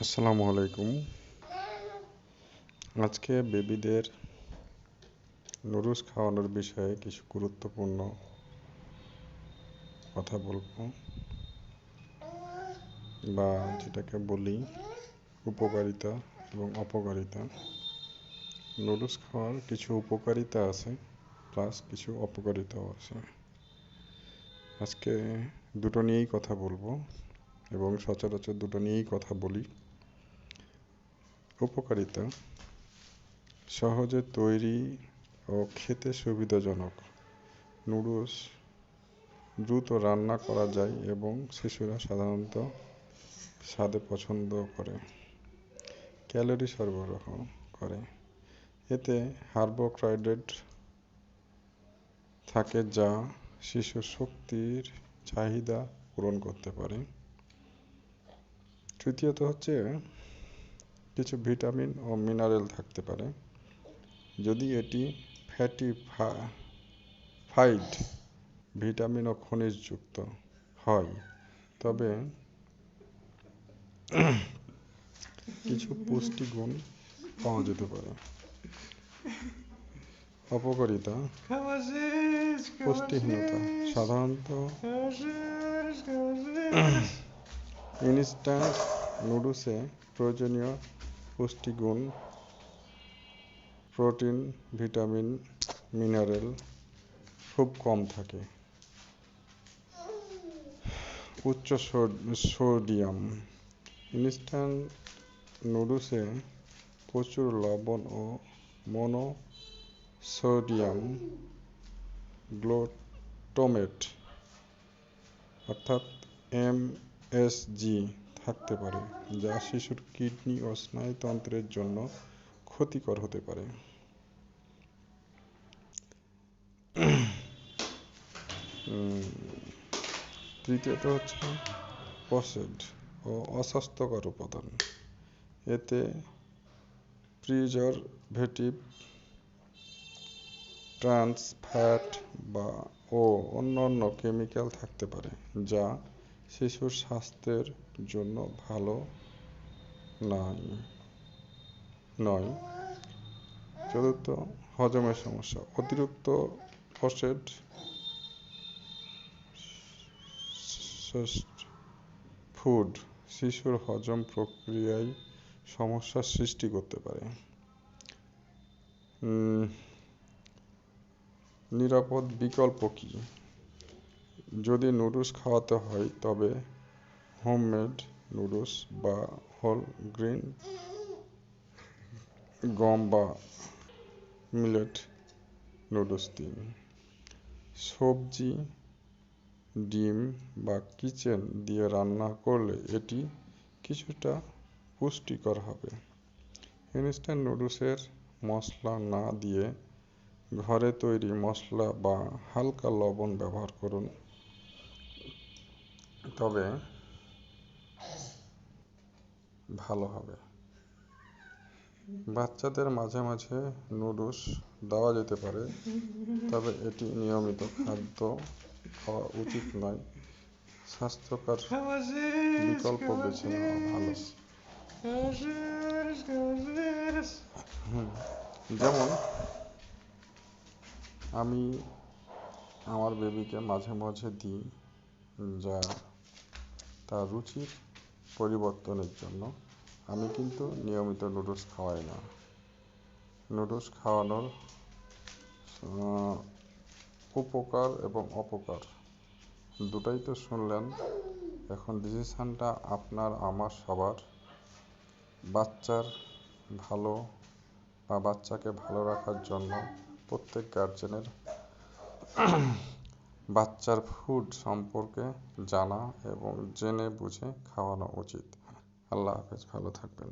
আসসালামু আলাইকুম। আজকে বেবিদের নুডলস খাওয়ানোর বিষয়ে কিছু গুরুত্বপূর্ণ কথা বলব বা যেটাকে বলি উপকারিতা এবং অপকারিতা। নুডলস খাওয়ার কিছু উপকারিতা আছে, প্লাস কিছু অপকারিতাও আছে। আজকে দুটো নিয়েই কথা বলব এবং সচরাচর দুটো নিয়েই কথা বলি। উপকারিতা, সহজে তৈরি ও খেতে সুবিধাজনক, নুডলস দ্রুত রান্না করা যায় এবং শিশুরা সাধারণত স্বাদে পছন্দ করে। ক্যালোরি সরবরাহ করে। এতে কার্বোহাইড্রেট থাকে যা শিশুর শক্তির চাহিদা পূরণ করতে পারে। তৃতীয়ত হচ্ছে কিছু ভিটামিন ও মিনারেল থাকতে পারে। যদি এটি ফ্যাটি ফাইড ভিটামিন ও খনিজযুক্ত হয় তবে কিছু পুষ্টিগুণ পাওয়া যেতে পারে। অপকারিতা পুষ্টিহীনতা সাধারণত ইনস্ট্যান্ট নুডলসে প্রয়োজনীয় পুষ্টিগুণ, প্রোটিন, ভিটামিন, মিনারেল খুব কম থাকে। উচ্চ সোডিয়াম। ইনস্ট্যান্ট নুডলসে প্রচুর লবণ ও মনো সোডিয়াম গ্লুটামেট, অর্থাৎ এমএসজি থাকতে পারে, যা শিশুর কিডনি ও স্নায়ুতন্ত্রের জন্য ক্ষতিকর হতে পারে। তৃতীয়ত হচ্ছে প্রসেড ও অস্বাস্থ্যকর উপাদান। এতে প্রিজারভেটিভ ট্রান্স ফ্যাট বা ও অন্যান্য কেমিক্যাল থাকতে পারে, যা শিশুর স্বাস্থ্যের জন্য ভালো নয়। নয়। চতুর্থ, হজমের সমস্যা। অতিরিক্ত ফসেট ফুড শিশুর হজম প্রক্রিয়ায় সমস্যার সৃষ্টি করতে পারে। নিরাপদ বিকল্প কী? যদি নুডলস খাওয়াতে হয়, তবে হোমমেড নুডলস বা হোল গ্রিন গম বা মিলেট নুডলস দিন। সবজি, ডিম বা কিচেন দিয়ে রান্না করলে এটি কিছুটা পুষ্টিকর হবে। ইনস্ট্যান্ট নুডলসের মশলা না দিয়ে ঘরে তৈরি মশলা বা হালকা লবণ ব্যবহার করুন। তবে ভালো হবে। বাচ্চাদের মাঝে মাঝে নুডলস দেওয়া যেতে পারে, তবে এটি নিয়মিত খাদ্য খাওয়া উচিত নয়। স্বাস্থ্যকর বিকল্প বেছে নেওয়া ভালো। যেমন আমি আমার বেবিকে মাঝে মাঝে দিই, যা তার রুচির পরিবর্তনের জন্য আমি কিন্তু নিয়মিত নুডলস খাওয়াই না। নুডলস খাওয়ানোর উপকার এবং অপকার দুটাই তো শুনলেন। এখন ডিসিশানটা আপনার, আমার, সবার। বাচ্চার ভালো বা বাচ্চাকে ভালো রাখার জন্য প্রত্যেক গার্জেনের বাচ্চার ফুড সম্পর্কে জানা এবং জেনে বুঝে খাওয়ানো উচিত। আল্লাহ হাফেজ ভালো থাকবেন।